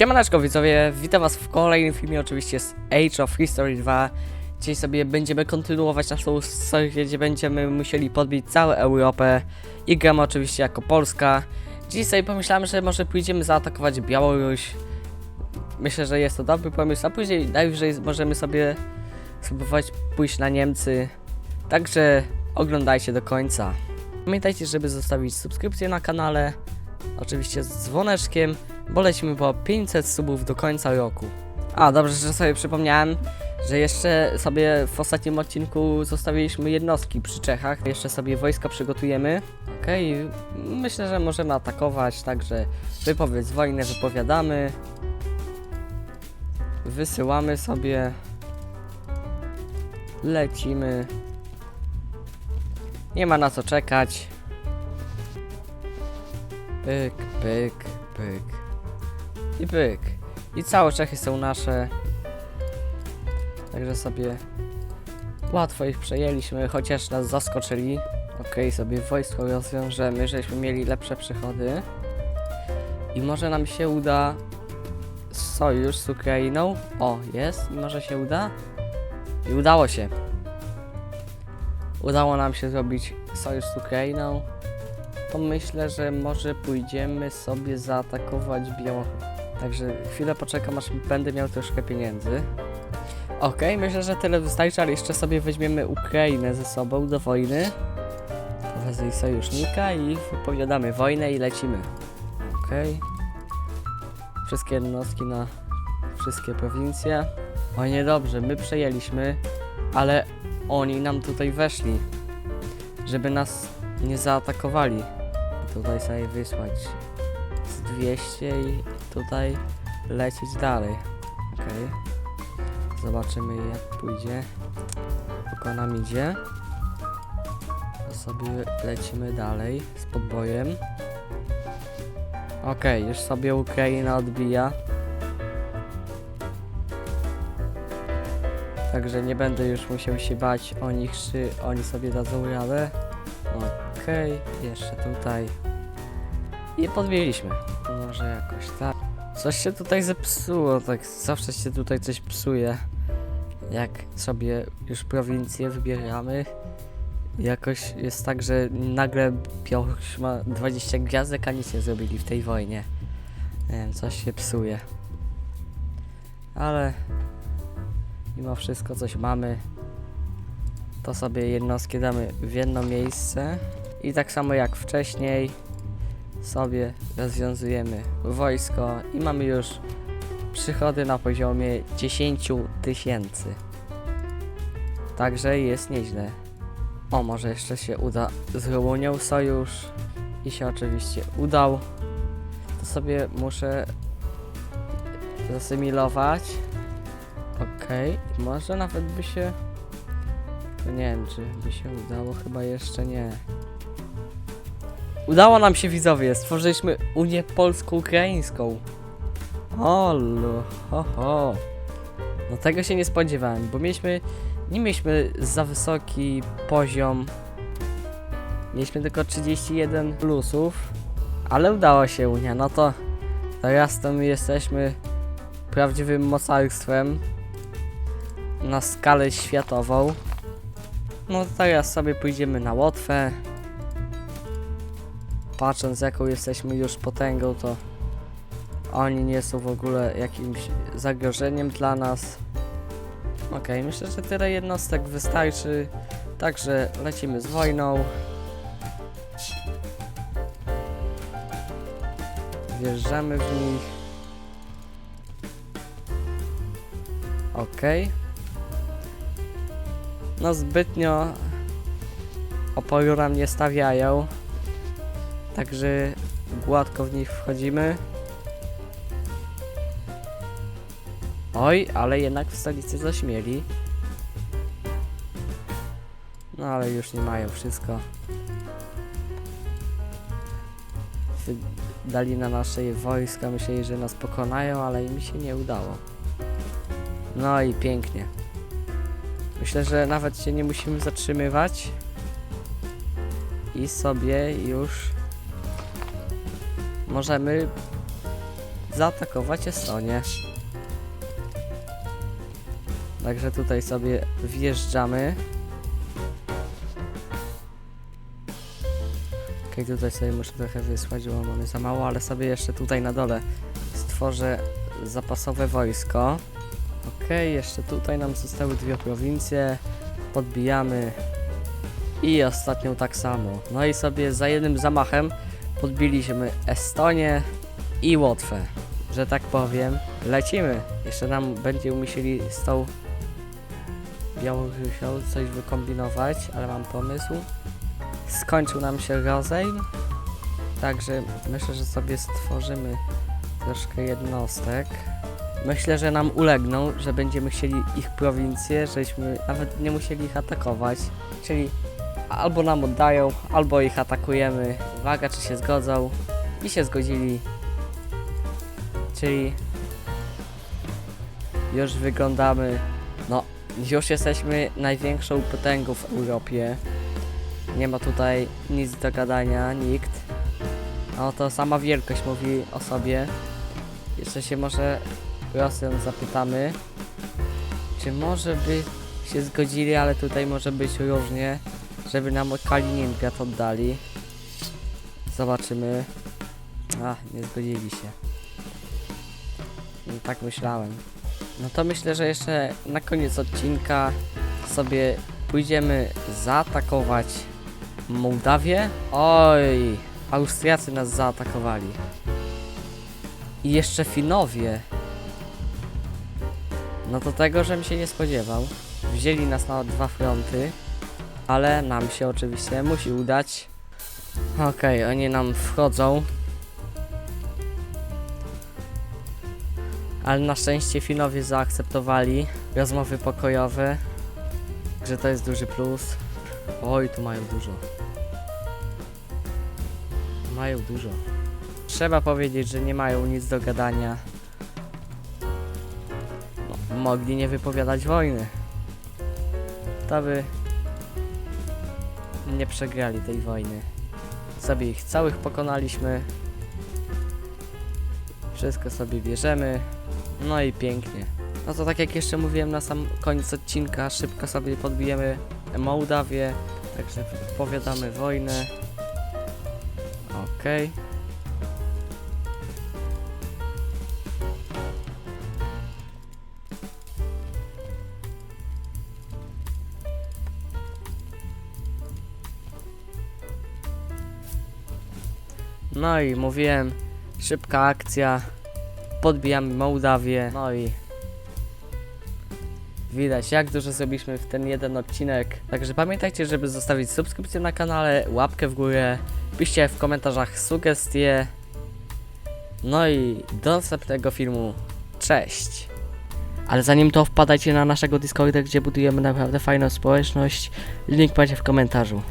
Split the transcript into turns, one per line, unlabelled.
Siemaneczko widzowie, witam was w kolejnym filmie oczywiście z Age of History 2 Dzisiaj sobie będziemy kontynuować naszą serię, gdzie będziemy musieli podbić całą Europę I gramy oczywiście jako Polska. Dziś sobie pomyślałem, że może pójdziemy zaatakować Białoruś. Myślę, że jest to dobry pomysł, a później najwyżej możemy sobie spróbować pójść na Niemcy. Także oglądajcie do końca. Pamiętajcie, żeby zostawić subskrypcję na kanale Oczywiście z dzwoneczkiem bo lecimy po 500 subów do końca roku. A, dobrze, że sobie przypomniałem, że jeszcze sobie w ostatnim odcinku zostawiliśmy jednostki przy Czechach. Jeszcze sobie wojska przygotujemy. Okej, myślę, że możemy atakować, także wypowiedz wojnę wypowiadamy. Wysyłamy sobie. Lecimy. Nie ma na co czekać. Pyk, pyk, pyk. I pyk. I całe Czechy są nasze. Także sobie łatwo ich przejęliśmy, chociaż nas zaskoczyli. Okej, sobie wojsko rozwiążemy, żeśmy mieli lepsze przychody. I może nam się uda sojusz z Ukrainą. O, jest. I może się uda. I udało się. Udało nam się zrobić sojusz z Ukrainą. To myślę, że może pójdziemy sobie zaatakować Białoruś. Także chwilę poczekam, aż będę miał troszkę pieniędzy. Okej, myślę, że tyle wystarczy, ale jeszcze sobie weźmiemy Ukrainę ze sobą do wojny. Wezmę jej sojusznika i wypowiadamy wojnę i lecimy. Okej. Wszystkie jednostki na wszystkie prowincje. O niedobrze, my przejęliśmy, ale oni nam tutaj weszli, żeby nas nie zaatakowali. Tutaj sobie wysłać 200 i tutaj lecieć dalej. Okej. Zobaczymy jak pójdzie. Spoko nam idzie. To sobie lecimy dalej z podbojem. Okej, już sobie Ukraina odbija. Także nie będę już musiał się bać o nich, czy oni sobie dadzą radę. Okej, jeszcze tutaj. I podbiliśmy. To może jakoś tak. Coś się tutaj zepsuło, tak zawsze się tutaj coś psuje. Jak sobie już prowincję wybieramy, jakoś jest tak, że nagle Białoruś ma 20 gwiazdek, a nic nie zrobili w tej wojnie. Nie wiem, coś się psuje. Ale mimo wszystko coś mamy. To sobie jednostki damy w jedno miejsce. I tak samo jak wcześniej sobie rozwiązujemy wojsko i mamy już przychody na poziomie 10 tysięcy. Także jest nieźle. O, może jeszcze się uda z Rumunią sojusz i się oczywiście udał. To sobie muszę zasymilować. Okej, może nawet by się... Nie wiem, czy by się udało, chyba jeszcze nie. Udało nam się widzowie, stworzyliśmy Unię Polsko-Ukraińską. Olo, ho, ho. No tego się nie spodziewałem, bo mieliśmy, nie mieliśmy za wysoki poziom. Mieliśmy tylko 31 plusów, ale udało się Unia, no to teraz to my jesteśmy prawdziwym mocarstwem na skalę światową. No teraz sobie pójdziemy na Łotwę patrząc jaką jesteśmy już potęgą, to oni nie są w ogóle jakimś zagrożeniem dla nas. Okej, myślę, że tyle jednostek wystarczy. Także lecimy z wojną. Wjeżdżamy w nich. Okej. No zbytnio oporu nam nie stawiają. Także gładko w nich wchodzimy. Oj, ale jednak w stolicy zaśmieli. No ale już nie mają wszystko. Dali na nasze wojska, myśleli, że nas pokonają, ale im się nie udało. No i pięknie. Myślę, że nawet się nie musimy zatrzymywać. I sobie już możemy zaatakować Estonię. Także tutaj sobie wjeżdżamy. Okej, tutaj sobie muszę trochę wysłać, bo mamy za mało, ale sobie jeszcze tutaj na dole stworzę zapasowe wojsko. Okej, jeszcze tutaj nam zostały dwie prowincje. Podbijamy. I ostatnią tak samo. No i sobie za jednym zamachem podbiliśmy Estonię i Łotwę. Że tak powiem, lecimy. Jeszcze nam będzie musieli z tą Białorusią coś wykombinować, ale mam pomysł. Skończył nam się rozejm, także myślę, że sobie stworzymy troszkę jednostek. Myślę, że nam ulegną, że będziemy chcieli ich prowincję, żeśmy nawet nie musieli ich atakować. Czyli albo nam oddają, albo ich atakujemy. Uwaga, czy się zgodzą. I się zgodzili. Czyli już wyglądamy, no już jesteśmy największą potęgą w Europie. Nie ma tutaj nic do gadania, nikt. No to sama wielkość mówi o sobie. Jeszcze się może Rosjan zapytamy, czy może by się zgodzili, ale tutaj może być różnie, żeby nam Kaliningrad oddali. Zobaczymy. A, nie zgodzili się. No, tak myślałem. No to myślę, że jeszcze na koniec odcinka sobie pójdziemy zaatakować Mołdawię. Oj, Austriacy nas zaatakowali. I jeszcze Finowie. No to tego, żem się nie spodziewał. Wzięli nas na dwa fronty, ale nam się oczywiście musi udać. Okej, oni nam wchodzą. Ale na szczęście Finowie zaakceptowali rozmowy pokojowe, że to jest duży plus. Oj, tu mają dużo. Mają dużo. Trzeba powiedzieć, że nie mają nic do gadania. No, mogli nie wypowiadać wojny. To by nie przegrali tej wojny. Sobie ich całych pokonaliśmy. Wszystko sobie bierzemy. No i pięknie. No to tak jak jeszcze mówiłem na sam koniec odcinka, szybko sobie podbijemy Mołdawię. Także wypowiadamy wojnę. Okej. No i mówiłem, szybka akcja, podbijamy Mołdawię, no i widać jak dużo zrobiliśmy w ten jeden odcinek. Także pamiętajcie, żeby zostawić subskrypcję na kanale, łapkę w górę, piszcie w komentarzach sugestie. No i do następnego filmu, cześć! Ale zanim to wpadajcie na naszego Discorda, gdzie budujemy naprawdę fajną społeczność. Link macie w komentarzu.